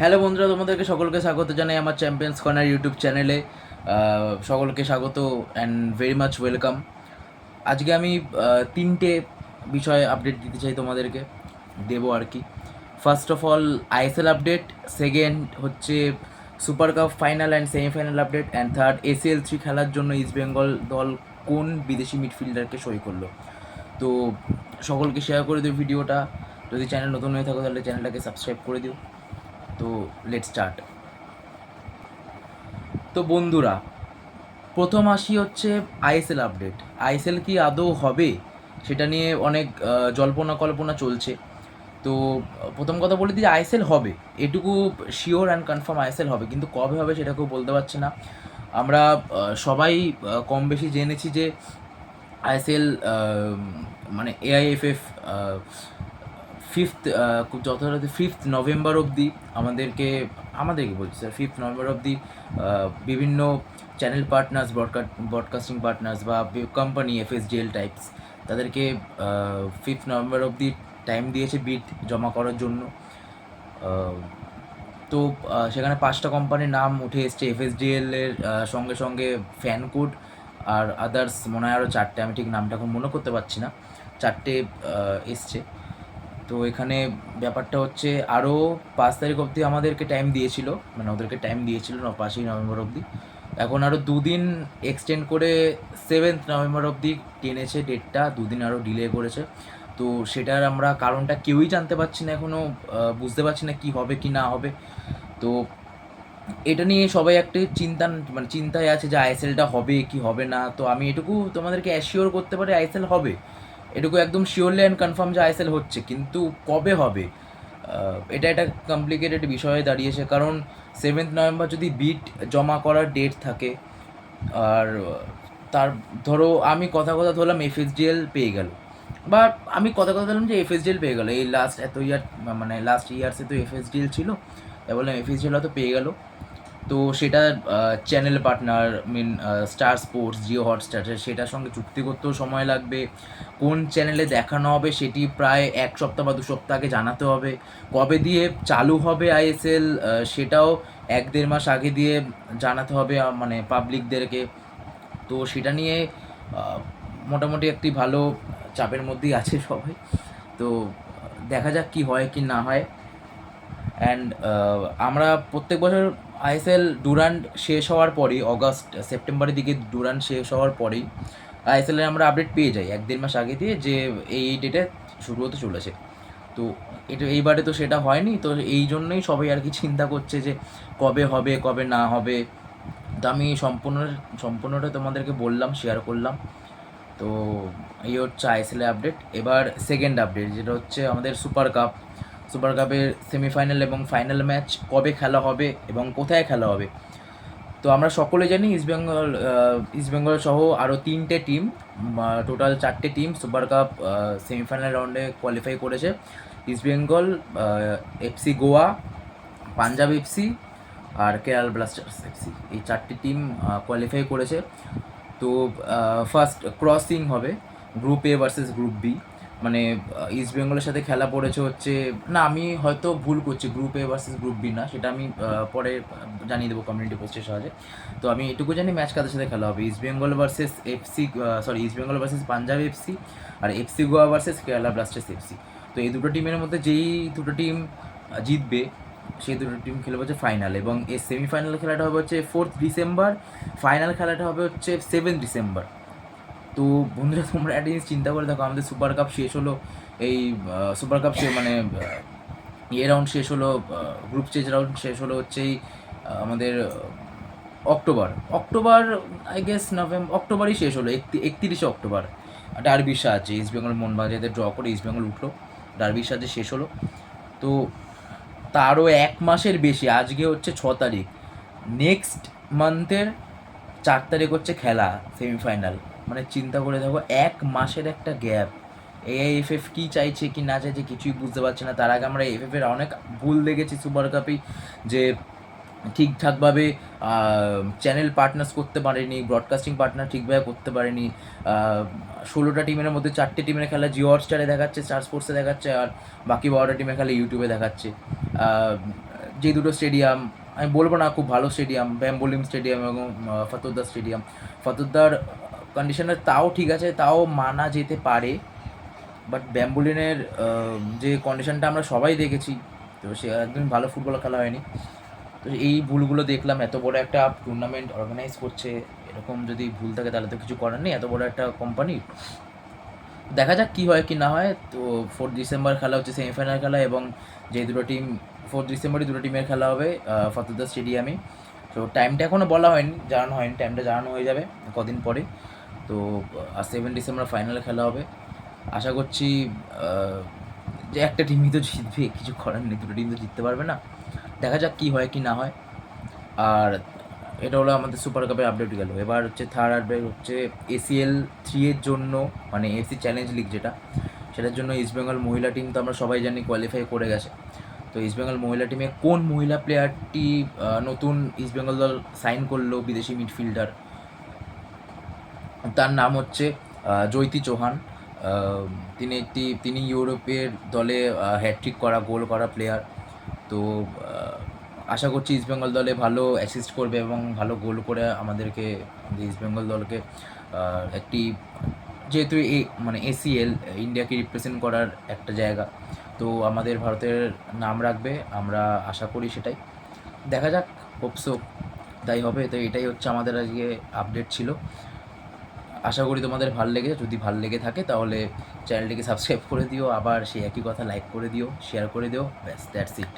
Hello বন্ধুরা, তোমাদেরকে সকলকে স্বাগত জানাই আমার চ্যাম্পিয়ন্স কর্নার ইউটিউব চ্যানেলে সকলকে স্বাগত অ্যান্ড ভেরি মাচ ওয়েলকাম আজকে আমি তিনটে বিষয়ে আপডেট দিতে চাই তোমাদেরকে। দেবো আর কি। First of all ISL update second হচ্ছে super cup final and semifinal update and third ACL three খেলার জন্য ইস্ট বেঙ্গল দল কোন বিদেশি মিডফিল্ডারকে সই করল? তো সকলকে শেয়ার করে দিও ভিডিওটা। যদি চ্যানেল নতুন হয়ে থাকো তাহলে চ্যানেলটাকে সাবস্ক্রাইব করে দিও। তো লেট স্টার্ট তো বন্ধুরা, প্রথম আসি হচ্ছে আইএসএল আপডেট আইএসএল কি আদৌ হবে? সেটা নিয়ে অনেক জল্পনা কল্পনা চলছে। তো প্রথম কথা বলে দিই আইএসএল হবে। এটুকু শিওর অ্যান্ড কনফার্ম আইএসএল হবে। কিন্তু কবে হবে সেটা কেউ বলতে পারছে না। আমরা সবাই কম বেশি জেনেছি যে আইএসএল মানে এআইএফএফ ফিফথ খুব যথাযথ ফিফথ নভেম্বর অবধি আমাদেরকে আমাদেরকে বলছি স্যার ফিফথ নভেম্বর অবধি বিভিন্ন channel partners broadcast broadcasting partners বা কোম্পানি এফএসডিএল টাইপস তাদেরকে ফিফথ নভেম্বর অবধি টাইম দিয়েছে বিট জমা করার জন্য। তো সেখানে পাঁচটা কোম্পানির নাম উঠে এসছে এফএসডিএল এর আহ, সঙ্গে সঙ্গে ফ্যান কোড আর আদার্স মনে হয় আরও চারটে আমি ঠিক নামটা এখন মনে করতে পারছি না চারটে এসছে। তো এখানে ব্যাপারটা হচ্ছে আরও পাঁচ তারিখ অবধি আমাদেরকে টাইম দিয়েছিল মানে ওদেরকে টাইম দিয়েছিল পাঁচই নভেম্বর অবধি। এখন আরও দুদিন এক্সটেন্ড করে সেভেন্থ নভেম্বর অবধি টেনেছে ডেটটা দুদিন আরও ডিলে করেছে। তো সেটার আমরা কারণটা কেউই জানতে পারছি না এখনও বুঝতে পারছি না কি হবে কি না হবে। তো এটা নিয়ে সবাই একটি চিন্তা মানে চিন্তায় আছে যে আইএসএলটা হবে কি হবে না। তো আমি এটুকু তোমাদেরকে অ্যাসিওর করতে পারি আইএসএল হবে। এটুকু একদম শিওরলি অ্যান্ড কনফার্ম যে আইএসএল হচ্ছে, কিন্তু কবে হবে? এটা একটা কমপ্লিকেটেড বিষয়ে দাঁড়িয়েছে, কারণ সেভেন্থ নভেম্বর যদি বিট জমা করার ডেট থাকে, আর তার, ধরো আমি কথা কথা ধরলাম এফএসডিএল পেয়ে গেল, বা আমি কথা কথা ধরলাম যে এফএসডিএল পেয়ে গেল, এই লাস্ট এত ইয়ার মানে লাস্ট ইয়ার্সে তো এফএসডিএল ছিল তাই বললাম এফএসডিএল হয়তো পেয়ে গেল তো সেটা channel partner mean Star Sports Jio Hotstar সেটার সঙ্গে চুক্তি করতেও সময় লাগবে। কোন চ্যানেলে দেখানো হবে সেটি প্রায় এক সপ্তাহ বা দু সপ্তাহ আগে জানাতে হবে। কবে দিয়ে চালু হবে আইএসএল সেটাও এক দেড় মাস আগে দিয়ে জানাতে হবে মানে পাবলিকদেরকে তো সেটা নিয়ে মোটামুটি একটি ভালো চাপের মধ্যেই আছে সবাই। তো দেখা যাক কি হয় কি না হয়। অ্যান্ড আমরা প্রত্যেক বছর আইএসএল ডুরান্ড শেষ হওয়ার পরেই, অগাস্ট, সেপ্টেম্বরের দিকে ডুরান্ড শেষ হওয়ার পরেই আইএসএলের আমরা আপডেট পেয়ে যাই এক দেড় মাস আগে দিয়ে যে এই এই ডেটে শুরু হতে চলেছে। তো এটা এইবারে তো সেটা হয়নি, তো এই জন্যই সবাই আর কি চিন্তা করছে যে কবে হবে, কবে না হবে। তো আমি সম্পূর্ণ, সম্পূর্ণটা তোমাদেরকে বললাম শেয়ার করলাম। তো এই হচ্ছে আইএসএল আপডেট এবার সেকেন্ড আপডেট যেটা হচ্ছে আমাদের সুপার কাপ সুপার কাপের সেমিফাইনাল এবং ফাইনাল ম্যাচ কবে খেলা হবে এবং কোথায় খেলা হবে? তো আমরা সকলে জানি ইস্টবেঙ্গল ইস্টবেঙ্গল সহ আরও তিনটে টিম টোটাল চারটে টিম সুপার কাপ সেমিফাইনাল রাউন্ডে কোয়ালিফাই করেছে। ইস্টবেঙ্গল এফসি গোয়া, পাঞ্জাব এফসি আর কেরাল ব্লাস্টার্স এফসি এই চারটি টিম কোয়ালিফাই করেছে। তো ফার্স্ট ক্রসিং হবে group A versus group B মানে ইস্ট বেঙ্গলের সাথে খেলা পড়েছে হচ্ছে, না, আমি হয়তো ভুল করছি group A versus group B না, সেটা আমি পরে জানিয়ে দেবো কমিউনিটি পোস্টের সাহায্যে। তো আমি এটুকু জানি ম্যাচ কাদের সাথে খেলা হবে East Bengal versus FC sorry East Bengal versus Punjab FC আর FC Goa versus Kerala Blasters FC তো এই দুটো টিমের মধ্যে যেই দুটো টিম জিতবে, সেই দুটো টিম খেলবে হচ্ছে ফাইনাল এবং এই সেমিফাইনাল খেলাটা হবে হচ্ছে ফোর্থ ডিসেম্বর ফাইনাল খেলাটা হবে হচ্ছে সেভেন ডিসেম্বর তো বন্ধুরা তোমরা একটা জিনিস চিন্তা করে দেখো আমাদের সুপার কাপ শেষ হলো এই সুপার কাপ শেষ মানে ইয়ে রাউন্ড শেষ হলো গ্রুপ স্টেজ রাউন্ড শেষ হলো হচ্ছে এই, আমাদের October. October I guess November অক্টোবরই শেষ হলো একত্রিশে অক্টোবর। ডার্বির সাহায্যে ইস্ট বেঙ্গল মোহনবাজারে ড্র করে ইস্ট বেঙ্গল উঠল ডার্বির সাহায্যে শেষ হলো। তো তারও এক মাসের বেশি আজকে হচ্ছে ছ তারিখ। নেক্সট মান্থের চার তারিখ হচ্ছে খেলা সেমিফাইনাল মানে চিন্তা করে দেখো, এক মাসের একটা গ্যাপ এআইএফএফ কী চাইছে, কি না চাইছে, কিছুই বুঝতে পারছে না। তার আগে আমরা এফএফ এর অনেক ভুল দেখেছি, সুপার কাপেই যে ঠিকঠাকভাবে চ্যানেল পার্টনার্স করতে পারেনি ব্রডকাস্টিং পার্টনার ঠিকভাবে করতে পারেনি। ষোলোটা টিমের মধ্যে চারটে টিমের খেলা জিও হটস্টারে দেখাচ্ছে স্টার স্পোর্টসে দেখাচ্ছে, আর বাকি বারোটা টিমের খেলা ইউটিউবে দেখাচ্ছে। যে দুটো স্টেডিয়াম আমি বলব না খুব ভালো স্টেডিয়াম ব্যাম্বোলিম স্টেডিয়াম এবং ফতুদ্দার স্টেডিয়াম ফতুদ্দার কন্ডিশনে তাও ঠিক আছে, তাও মানা যেতে পারে। বাট ব্যাম্বুলিনের যে কন্ডিশনটা আমরা সবাই দেখেছি, তো সে একদমই ভালো ফুটবল খেলা হয়নি। তো এই ভুলগুলো দেখলাম, এত বড় একটা টুর্নামেন্ট অর্গানাইজ করছে, এরকম যদি ভুল থাকে তাহলে তো কিছু করার নেই, এত বড় একটা কোম্পানি দেখা যাক কী হয় কি না হয়, তো ফোর্থ ডিসেম্বর খেলা হচ্ছে সেমিফাইনাল খেলা এবং যে দুটো টিম ফোর্থ ডিসেম্বরই দুটো টিমের খেলা হবে ফতুদা স্টেডিয়ামে তো টাইমটা এখনও বলা হয়নি, জানানো হয়নি টাইমটা জানানো হয়ে যাবে কদিন পরে। তো সেভেন ডিসেম্বর ফাইনালে খেলা হবে। আশা করছি যে একটা টিমই তো জিতবে, কিছু করার নেই, দুটো টিম তো জিততে পারবে না। দেখা যাক কী হয়, কি না হয়। আর এটা হলো আমাদের সুপার কাপের আপডেট গেল। এবার হচ্ছে থার্ড আপডেট হচ্ছে এসিএল থ্রি এর জন্য মানে এসি চ্যালেঞ্জ লিগ যেটা, সেটার জন্য ইস্টবেঙ্গল মহিলা টিম তো আমরা সবাই জানি কোয়ালিফাই করে গেছে। তো ইস্টবেঙ্গল মহিলা টিমে কোন মহিলা প্লেয়ারটি নতুন ইস্টবেঙ্গল দল সাইন করল বিদেশি মিডফিল্ডার তার নাম হচ্ছে জয়তী চৌহান। তিনি একটি, তিনি ইউরোপের দলে হ্যাট্রিক করা গোল করা প্লেয়ার তো আশা করছি ইস্টবেঙ্গল দলে ভালো অ্যাসিস্ট করবে এবং ভালো গোল করে আমাদেরকে, আমাদের ইস্টবেঙ্গল দলকে একটি, যেহেতু এ মানে এসিএল ইন্ডিয়াকে রিপ্রেজেন্ট করার একটা জায়গা। তো, আমাদের ভারতের নাম রাখবে, আমরা আশা করি সেটাই। দেখা যাক হোপসো তাই হবে, তো এটাই হচ্ছে আমাদের আজকে আপডেট ছিল। আশা করি তোমাদের ভালো লেগেছে। যদি ভালো লেগে থাকে তাহলে চ্যানেলটিকে সাবস্ক্রাইব করে দিও, আবার সেই একই কথা লাইক করে দিও শেয়ার করে দিও, ব্যাস দ্যাটস ইট